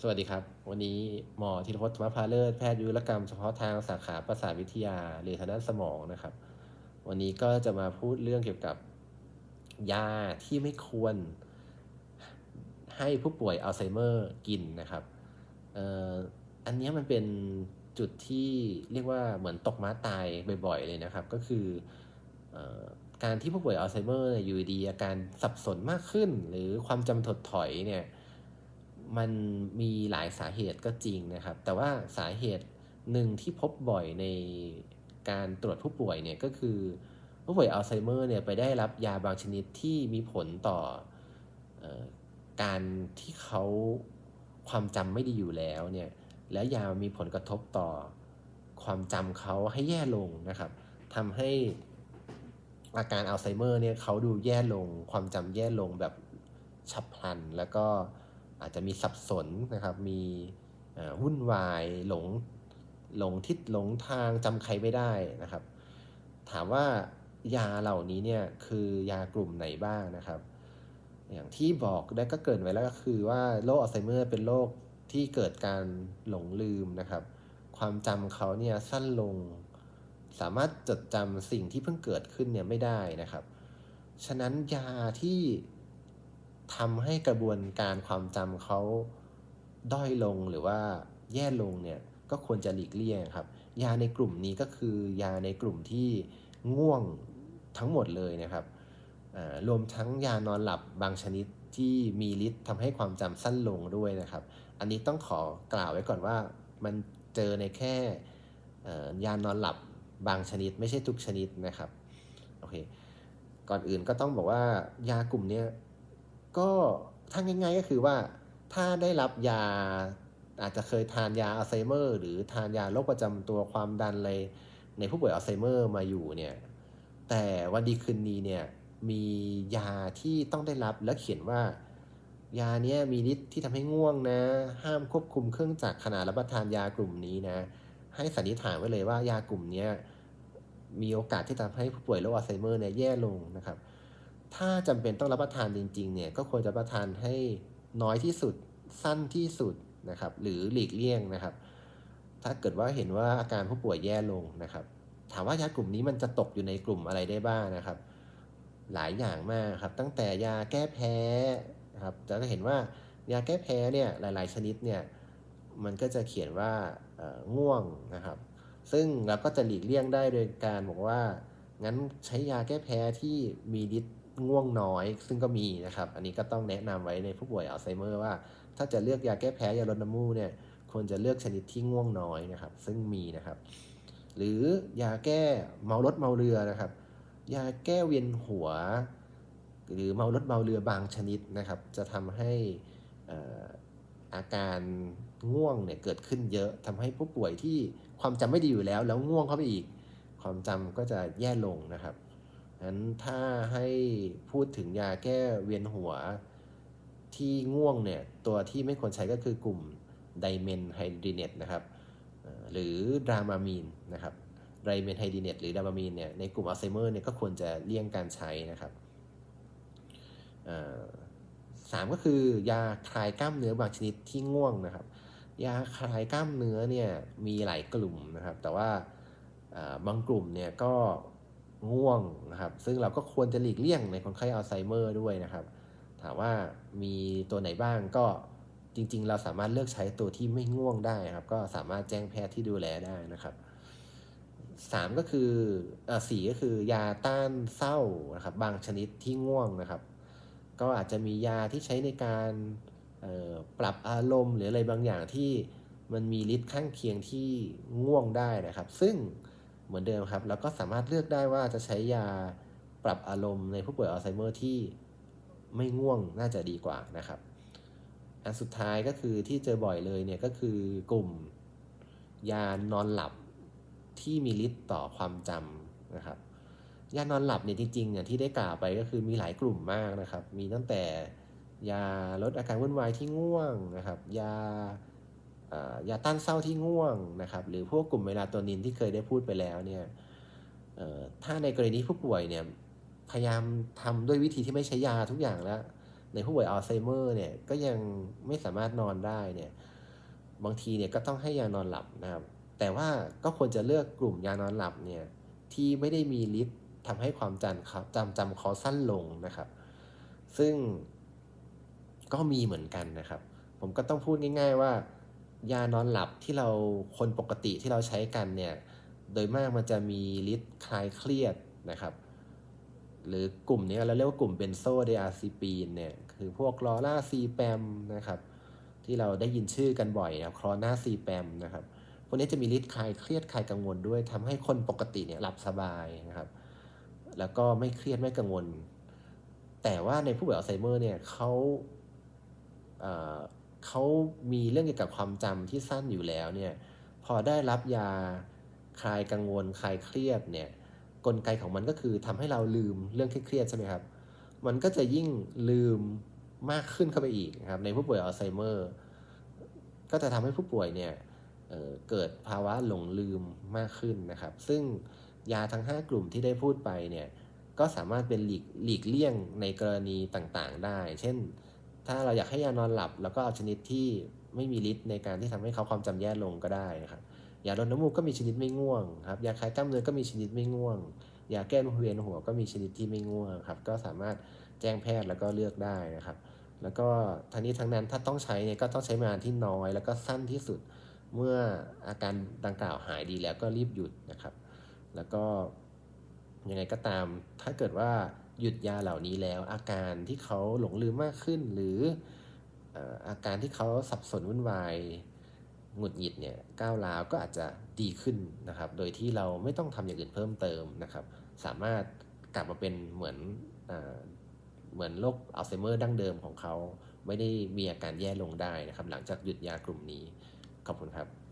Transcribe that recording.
สวัสดีครับ วันนี้หมอธีรพจน์ธรรมพาเลิศแพทย์ยุรกรรมเฉพาะทางสาขาประสาทวิทยาหรือทางด้านสมองนะครับ วันนี้ก็จะมาพูดเรื่องเกี่ยวกับ ยาที่ไม่ควรให้ผู้ป่วยอัลไซเมอร์กินนะครับอันนี้มันเป็นจุดที่เรียกว่าเหมือนตกม้าตายบ่อยๆเลยนะครับ ก็คืออการที่ผู้ป่วยอัลไซเมอร์เนี่ยอยู่ดีอาการสับสนมากขึ้น หรือความจำถดถอยเนี่ย มันมีหลายสาเหตุก็จริงนะครับ แต่ว่าสาเหตุหนึ่งที่พบบ่อยในการตรวจผู้ป่วยเนี่ยก็คือผู้ป่วยอัลไซเมอร์เนี่ยไปได้รับยาบางชนิดที่มีผลต่อออการที่เขาความจำไม่ดีอยู่แล้วเนี่ยแล้วยามีผลกระทบต่อความจำเขาให้แย่ลงนะครับทำให้อาการอัลไซเมอร์เนี่ยเขาดูแย่ลง ความจำแย่ลงแบบฉับพลัน แล้วก็ อาจจะมีสับสนนะครับ มีวุ่นวายหลงหลงทิศหลงทางจำใครไม่ได้นะครับ ถามว่ายาเหล่านี้เนี่ยคือยากลุ่มไหนบ้างนะครับ อย่างที่บอกได้ก็เกินไว้แล้วก็คือว่าโรคอัลไซเมอร์เป็นโรคที่เกิดการหลงลืมนะครับ ความจำเขาเนี่ยสั้นลง สามารถจดจำสิ่งที่เพิ่งเกิดขึ้นเนี่ยไม่ได้นะครับ ฉะนั้นยาที่ ทำให้กระบวนการความจำเขาด้อยลงหรือว่าแย่ลงเนี่ยก็ควรจะหลีกเลี่ยงครับ ยาในกลุ่มนี้ก็คือยาในกลุ่มที่ง่วงทั้งหมดเลยนะครับรวมทั้งยานอนหลับบางชนิดที่มีฤทธิ์ทำให้ความจำสั้นลงด้วยนะครับ อันนี้ต้องขอกล่าวไว้ก่อนว่ามันเจอในแค่ยานอนหลับบางชนิดไม่ใช่ทุกชนิดนะครับโอเคก่อนอื่นก็ต้องบอกว่ายากลุ่มนี้ ก็ถ้าง่ายๆก็คือว่าถ้าได้รับยาอาจจะเคยทานยาอัลไซเมอร์ หรือทานยาโรคประจำตัวความดันอะไรในผู้ป่วยอัลไซเมอร์มาอยู่เนี่ยแต่วันดีคืนนี้เนี่ยมียาที่ต้องได้รับและเขียนว่า ยาเนี้ยมีฤทธิ์ที่ทำให้ง่วงนะ ห้ามควบคุมเครื่องจักรขณะรับประทานยากลุ่มนี้นะ ให้สันนิษฐานไว้เลยว่ายากลุ่มเนี้ยมีโอกาสที่ทำให้ผู้ป่วยโรคอัลไซเมอร์เนี่ยแย่ลงนะครับ ถ้าจำเป็นต้องรับประทานจริงๆเนี่ยก็ควรจะรับประทานให้น้อยที่สุดสั้นที่สุดนะครับ หรือหลีกเลี่ยงนะครับ ถ้าเกิดว่าเห็นว่าอาการผู้ป่วยแย่ลงนะครับ ถามว่ายากลุ่มนี้มันจะตกอยู่ในกลุ่มอะไรได้บ้างนะครับ หลายอย่างมากครับ ตั้งแต่ยาแก้แพ้นะครับจะก็เห็นว่ายาแก้แพ้เนี่ยหลาย ๆ ชนิดเนี่ยมันก็จะเขียนว่าง่วงนะครับ ซึ่งเราก็จะหลีกเลี่ยงได้โดยการบอกว่างั้นใช้ยาแก้แพ้ที่มีฤทธิ์ ง่วงน้อย ซึ่งก็มีนะครับ อันนี้ก็ต้องแนะนำไว้ในผู้ป่วยอัลไซเมอร์ว่า ถ้าจะเลือกยาแก้แพ้ยาลดน้ำมูกเนี่ยควรจะเลือกชนิดที่ง่วงน้อยนะครับ ซึ่งมีนะครับ หรือยาแก้เมารถเมาเรือนะครับ ยาแก้เวียนหัว หรือเมารถเมาเรือบางชนิดนะครับ จะทำให้เอ่ออาการง่วงเนี่ยเกิดขึ้นเยอะทำให้ผู้ป่วยที่ความจำไม่ดีอยู่แล้ว แล้วง่วงเข้าไปอีก ความจำก็จะแย่ลงนะครับ นั้นถ้าให้พูดถึงยาแก้เวียนหัวที่ง่วงเนี่ย ตัวที่ไม่ควรใช้ก็คือกลุ่มไดเมนไฮดรีเนตนะครับ หรือดรามามีนนะครับไดเมนไฮดรีเนตหรือดรามามีนเนี่ย ในกลุ่มอัลไซเมอร์เนี่ยก็ควรจะเลี่ยงการใช้นะครับสามก็คือยาคลายกล้ามเนื้อบางชนิดที่ง่วงนะครับ ยาคลายกล้ามเนื้อเนี่ยมีหลายกลุ่มนะครับ แต่ว่าบางกลุ่มเนี่ยก็ ง่วงนะครับ ซึ่งเราก็ควรจะหลีกเลี่ยงในคนไข้อัลไซเมอร์ด้วยนะครับ ถามว่ามีตัวไหนบ้างก็จริง ๆ เราสามารถเลือกใช้ตัวที่ไม่ง่วงได้ครับ ก็สามารถแจ้งแพทย์ที่ดูแลได้นะครับสามก็คือเอ่อสี่ก็คือยาต้านเศร้านะครับ บางชนิดที่ง่วงนะครับ ก็อาจจะมียาที่ใช้ในการเอ่อปรับอารมณ์หรืออะไรบางอย่างที่มันมีฤทธิ์ข้างเคียงที่ง่วงได้นะครับ ซึ่ง เหมือนเดิมครับเราก็สามารถเลือกได้ว่าจะใช้ยาปรับอารมณ์ในผู้ป่วยอัลไซเมอร์ที่ไม่ง่วงน่าจะดีกว่านะครับ อันสุดท้ายก็คือที่เจอบ่อยเลยเนี่ยก็คือกลุ่มยานอนหลับที่มีฤทธิ์ต่อความจำนะครับ ยานอนหลับเนี่ยจริงๆเนี่ยที่ได้กล่าวไปก็คือมีหลายกลุ่มมากนะครับ มีตั้งแต่ยาลดอาการวุ่นวายที่ง่วงนะครับ ยา ยาต้านเศร้าที่ง่วงนะครับ หรือพวกกลุ่มเมลาโทนินที่เคยได้พูดไปแล้วเนี่ยถ้าในกรณีผู้ป่วยเนี่ยพยายามทำด้วยวิธีที่ไม่ใช้ยาทุกอย่างแล้ว ในผู้ป่วยอัลไซเมอร์เนี่ยก็ยังไม่สามารถนอนได้เนี่ยบางทีเนี่ยก็ต้องให้ยานอนหลับนะครับ แต่ว่าก็ควรจะเลือกกลุ่มยานอนหลับเนี่ยที่ไม่ได้มีฤทธิ์ทำให้ความจำเขาจำจำเขาสั้นลงนะครับ ซึ่งก็มีเหมือนกันนะครับ ผมก็ต้องพูดง่าย ๆว่า ยานอนหลับที่เราคนปกติที่เราใช้กันเนี่ย โดยมากมันจะมีฤทธิ์คลายเครียดนะครับ หรือกลุ่มนี้เราเรียกว่ากลุ่มเบนโซไดอาซิปีนเนี่ย คือพวกลอร่าซีแปมนะครับ ที่เราได้ยินชื่อกันบ่อยนะครับคลอนาซีแปมนะครับ พวกนี้จะมีฤทธิ์คลายเครียดคลายกังวลด้วยทำให้คนปกติเนี่ยหลับสบายนะครับ แล้วก็ไม่เครียดไม่กังวล แต่ว่าในผู้ป่วยอัลไซเมอร์เนี่ยเขา เขามีเรื่องเกี่ยวกับความจำที่สั้นอยู่แล้วเนี่ยพอได้รับยาคลายกังวลคลายเครียดเนี่ยกลไกของมันก็คือทำให้เราลืมเรื่องเครียดใช่ไหมครับ มันก็จะยิ่งลืมมากขึ้นเข้าไปอีกนะครับในผู้ป่วยอัลไซเมอร์ก็จะทำให้ผู้ป่วยเนี่ยเเกิดภาวะหลงลืมมากขึ้นนะครับ ซึ่งยาทั้ง 5 กลุ่มที่ได้พูดไปเนี่ยก็สามารถเป็นหลีกหลีกเลี่ยงในกรณีต่างๆได้ เช่น ถ้าเราอยากให้ยานอนหลับแล้วก็เอาชนิดที่ไม่มีฤทธิ์ในการที่ทำให้เขาความจำแย่ลงก็ได้นะครับยาลดน้ำมูกก็มีชนิดไม่ง่วงครับยาคลายกล้ามเนื้อก็มีชนิดไม่ง่วงยาแก้เวียนหัวก็มีชนิดที่ไม่ง่วงครับก็สามารถแจ้งแพทย์แล้วก็เลือกได้นะครับ แล้วก็ทั้งนี้ทั้งนั้นถ้าต้องใช้เนี่ยก็ต้องใช้มาที่น้อย แล้วก็สั้นที่สุดเมื่ออาการดังกล่าวหายดีแล้วก็รีบหยุดนะครับ แล้วก็ยังไงก็ตามถ้าเกิดว่า หยุดยาเหล่านี้แล้ว อาการที่เขาหลงลืมมากขึ้น หรืออาการที่เขาสับสนวุ่นวายหงุดหงิดเนี่ยก้าวร้าวก็อาจจะดีขึ้นนะครับ โดยที่เราไม่ต้องทำอย่างอื่นเพิ่มเติมนะครับ สามารถกลับมาเป็นเหมือนอ่าเหมือนโรคอัลไซเมอร์ดั้งเดิมของเขา ไม่ได้มีอาการแย่ลงได้นะครับ หลังจากหยุดยากลุ่มนี้ ขอบคุณครับ